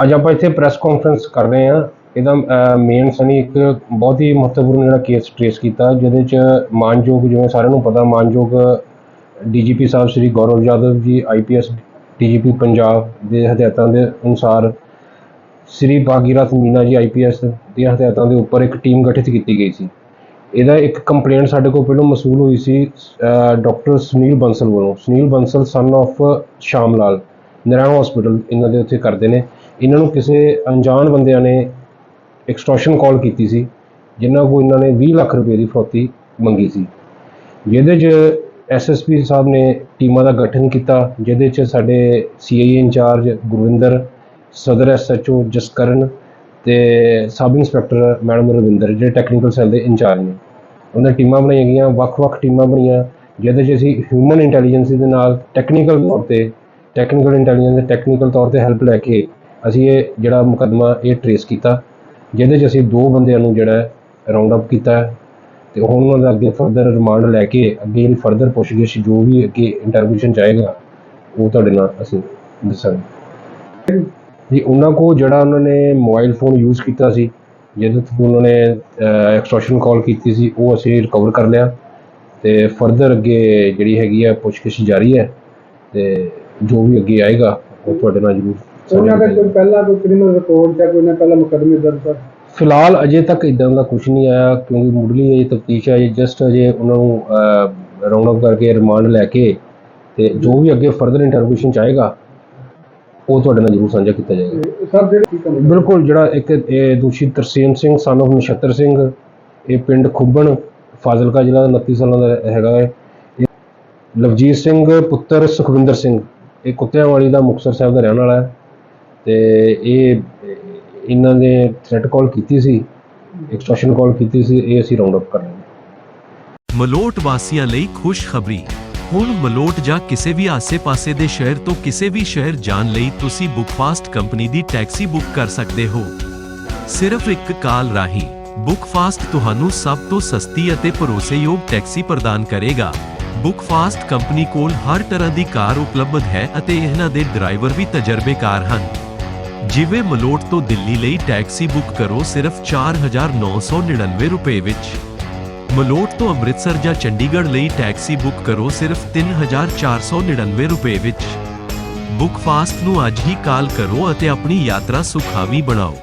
ਅੱਜ ਆਪਾਂ ਇੱਥੇ ਪ੍ਰੈਸ ਕਾਨਫਰੰਸ ਕਰ ਰਹੇ ਹਾਂ। ਇਹਦਾ ਮੇਨ ਸਨੀ ਇੱਕ ਬਹੁਤ ਹੀ ਮਹੱਤਵਪੂਰਨ ਜਿਹੜਾ ਕੇਸ ਟ੍ਰੇਸ ਕੀਤਾ, ਜਿਹਦੇ ਚ ਮਾਨਯੋਗ, ਜਿਵੇਂ ਸਾਰਿਆਂ ਨੂੰ ਪਤਾ, ਮਾਨਯੋਗ ਡੀਜੀਪੀ ਸਾਹਿਬ ਸ੍ਰੀ ਗੌਰਵ ਯਾਦਵ ਜੀ ਆਈਪੀਐਸ ਡੀਜੀਪੀ ਪੰਜਾਬ ਦੇ ਹਦਾਇਤਾਂ ਦੇ ਅਨੁਸਾਰ ਸ੍ਰੀ ਭਾਗੀਰਥ ਮੀਨਾ ਜੀ ਆਈਪੀਐਸ ਦੀਆਂ ਹਦਾਇਤਾਂ ਦੇ ਉੱਪਰ ਇੱਕ ਟੀਮ ਗਠਿਤ ਕੀਤੀ ਗਈ ਸੀ। ਇਹਦਾ ਇੱਕ ਕੰਪਲੇਂਟ ਸਾਡੇ ਕੋਲ ਪਹਿਲਾਂ ਮਸੂਲ ਹੋਈ ਸੀ ਡਾਕਟਰ ਸੁਨੀਲ ਬੰਸਲ ਵੱਲੋਂ। ਸੁਨੀਲ ਬੰਸਲ ਸਨ of ਸ਼ਾਮ ਲਾਲ ਨਰਾਇਣ ਹਸਪੀਟਲ ਇਹਨਾਂ ਦੇ ਉੱਥੇ ਕਰਦੇ ਨੇ। ਇਹਨਾਂ ਨੂੰ ਕਿਸੇ ਅਣਜਾਣ ਬੰਦਿਆਂ ਨੇ ਐਕਸਟੋਰਸ਼ਨ ਕਾਲ ਕੀਤੀ ਸੀ ਜਿਨ੍ਹਾਂ ਕੋਲ ਇਹਨਾਂ ਨੇ 20 ਲੱਖ ਰੁਪਏ ਦੀ ਫਰੋਤੀ ਮੰਗੀ ਸੀ। ਜਿਹਦੇ 'ਚ ਐਸਐਸਪੀ ਸਾਹਿਬ ਨੇ ਟੀਮਾਂ ਦਾ ਗਠਨ ਕੀਤਾ, ਜਿਹਦੇ 'ਚ ਸਾਡੇ ਸੀਆਈਏ ਇੰਚਾਰਜ ਗੁਰਵਿੰਦਰ, ਸਦਰ ਐਸਐਚਓ ਜਸਕਰਨ ਤੇ ਸਬ ਇੰਸਪੈਕਟਰ ਮੈਡਮ ਰਵਿੰਦਰ, ਜਿਹੜੇ ਟੈਕਨੀਕਲ ਸੈੱਲ ਦੇ ਇੰਚਾਰਜ ਨੇ। ਉਹਨਾਂ ਟੀਮਾਂ ਬਣਾਈਆਂ ਗਈਆਂ, ਵੱਖ-ਵੱਖ ਟੀਮਾਂ ਬਣੀਆਂ, ਜਿਹਦੇ 'ਚ ਅਸੀਂ ਹਿਊਮਨ ਇੰਟੈਲੀਜੈਂਸ ਦੇ ਨਾਲ ਟੈਕਨੀਕਲ ਤੌਰ ਤੇ ਟੈਕਨੀਕਲ ਇੰਟੈਲੀਜੈਂਸ ਦੇ ਟੈਕਨੀਕਲ ਤੌਰ ਤੇ ਹੈਲਪ ਲੈ ਕੇ ਅਸੀਂ ਇਹ ਜਿਹੜਾ ਮੁਕੱਦਮਾ ਇਹ ਟਰੇਸ ਕੀਤਾ, ਜਿਹਦੇ 'ਚ ਅਸੀਂ ਦੋ ਬੰਦਿਆਂ ਨੂੰ ਜਿਹੜਾ ਰਾਉਂਡ ਅਪ ਕੀਤਾ ਹੈ ਤੇ ਹੁਣ ਉਹਨਾਂ ਦਾ ਅੱਗੇ ਫਰਦਰ ਰਿਮਾਂਡ ਲੈ ਕੇ ਅੱਗੇ ਜਿਹੜੀ ਫਰਦਰ ਪੁੱਛਗਿੱਛ ਜੋ ਵੀ ਅੱਗੇ ਇੰਟਰਵਿਊਸ਼ਨ ਚਾਹੇਗਾ, ਉਹ ਤੁਹਾਡੇ ਨਾਲ ਅਸੀਂ ਦੱਸਾਂਗੇ। ਜੀ, ਉਹਨਾਂ ਕੋ ਜਿਹੜਾ ਉਹਨਾਂ ਨੇ ਮੋਬਾਈਲ ਫੋਨ ਯੂਜ਼ ਕੀਤਾ ਸੀ, ਜਿਹਦੇ ਤੋਂ ਉਹਨਾਂ ਨੇ ਐਕਸਟੋਰਸ਼ਨ ਕਾਲ ਕੀਤੀ ਸੀ, ਉਹ ਅਸੀਂ ਰਿਕਵਰ ਕਰ ਲਿਆ ਤੇ ਫਰਦਰ ਅੱਗੇ ਜਿਹੜੀ ਹੈਗੀ ਹੈ ਪੁੱਛਗਿੱਛ ਜਾਰੀ ਹੈ ਤੇ ਜੋ ਵੀ ਅੱਗੇ ਆਏਗਾ, ਉਹ ਤੁਹਾਡੇ ਨਾਲ ਜ਼ਰੂਰ ਉਹਨਾਂ ਦਾ ਕੋਈ ਪਹਿਲਾਂ ਕੋਈ ਕ੍ਰਿਮੀਨਲ ਰਿਪੋਰਟ ਜਾਂ ਕੋਈ ਨਾ ਪਹਿਲਾਂ ਮੁਕੱਦਮੇ ਦਰਜ ਸਰ ਫਿਲਹਾਲ ਅਜੇ ਤੱਕ ਇਦਾਂ ਦਾ ਕੁਝ ਨਹੀਂ ਆਇਆ ਕਿਉਂਕਿ ਮੁੱਢਲੀ ਇਹ ਤਫਤੀਸ਼ ਹੈ ਜਸਟ ਅਜੇ ਉਹਨਾਂ ਨੂੰ ਰਾਉਂਡ ਅਪ ਕਰਕੇ ਰਿਮਾਂਡ ਲੈ ਕੇ ਤੇ ਜੋ ਵੀ ਅੱਗੇ ਫਰਦਰ ਇੰਟਰਵਿਊਸ਼ਨ ਚਾਹੇਗਾ ਉਹ ਤੁਹਾਡੇ ਨਾਲ ਜ਼ਰੂਰ ਸਾਂਝਾ ਕੀਤਾ ਜਾਏਗਾ। ਸਰ ਜਿਹੜੇ ਬਿਲਕੁਲ ਜਿਹੜਾ ਇੱਕ ਇਹ ਦੋਸ਼ੀ ਤਰਸੇਮ ਸਿੰਘ son of ਨਛੱਤਰ ਸਿੰਘ ਇਹ ਪਿੰਡ ਖੁੱਬਣ ਫਾਜ਼ਿਲਕਾ ਜ਼ਿਲ੍ਹਾ ਦਾ 29 ਸਾਲਾਂ ਦਾ ਹੈਗਾ ਹੈ। ਇਹ ਲਵਜੀਤ ਸਿੰਘ ਪੁੱਤਰ ਸੁਖਵਿੰਦਰ ਸਿੰਘ ਇਹ ਕੁੱਤਿਆਂ ਵਾਲੀ ਦਾ ਮੁਕਤਸਰ ਸਾਹਿਬ ਦਾ ਰਹਿਣ ਵਾਲਾ ਹੈ। ਤੇ ਇਹ, ਇਹਨਾਂ ਨੇ ਥ੍ਰੈਟ ਕਾਲ ਕੀਤੀ ਸੀ ਐਕਸਟੋਰਸ਼ਨ ਕਾਲ ਕੀਤੀ ਸੀ, ਇਹ ਅਸੀਂ ਰਾਉਂਡ ਅਪ ਕਰ ਰਹੇ ਹਾਂ। ਮਲੋਟ ਵਾਸੀਆਂ ਲਈ ਖੁਸ਼ਖਬਰੀ। ਹੁਣ ਮਲੋਟ ਜਾਂ ਕਿਸੇ ਵੀ ਆਸੇ-ਪਾਸੇ ਦੇ ਸ਼ਹਿਰ ਤੋਂ ਕਿਸੇ ਵੀ ਸ਼ਹਿਰ ਜਾਣ ਲਈ ਤੁਸੀਂ ਬੁੱਕਫਾਸਟ ਕੰਪਨੀ ਦੀ ਟੈਕਸੀ ਬੁੱਕ ਕਰ ਸਕਦੇ ਹੋ। ਸਿਰਫ ਇੱਕ ਕਾਲ ਰਾਹੀਂ ਬੁੱਕਫਾਸਟ ਤੁਹਾਨੂੰ ਸਭ ਤੋਂ ਸਸਤੀ ਅਤੇ ਭਰੋਸੇਯੋਗ ਟੈਕਸੀ ਪ੍ਰਦਾਨ ਕਰੇਗਾ। ਬੁੱਕਫਾਸਟ ਕੰਪਨੀ ਕੋਲ ਹਰ ਤਰ੍ਹਾਂ ਦੀ ਕਾਰ ਉਪਲਬਧ ਹੈ ਅਤੇ ਇਹਨਾਂ ਦੇ ਡਰਾਈਵਰ ਵੀ ਤਜਰਬੇਕਾਰ ਹਨ। ਜਿਵੇਂ ਮਲੋਟ ਤੋਂ ਦਿੱਲੀ ਲਈ ਟੈਕਸੀ ਬੁੱਕ ਕਰੋ ਸਿਰਫ 4999 ਰੁਪਏ ਵਿੱਚ। ਮਲੋਟ ਤੋਂ ਅੰਮ੍ਰਿਤਸਰ ਜਾਂ ਚੰਡੀਗੜ੍ਹ ਲਈ ਟੈਕਸੀ ਬੁੱਕ ਕਰੋ ਸਿਰਫ 3499 ਰੁਪਏ ਵਿੱਚ। ਬੁੱਕ ਫਾਸਟ ਨੂੰ ਅੱਜ ਹੀ ਕਾਲ ਕਰੋ ਅਤੇ ਆਪਣੀ ਯਾਤਰਾ ਸੁਖਾਵੀ ਬਣਾਓ।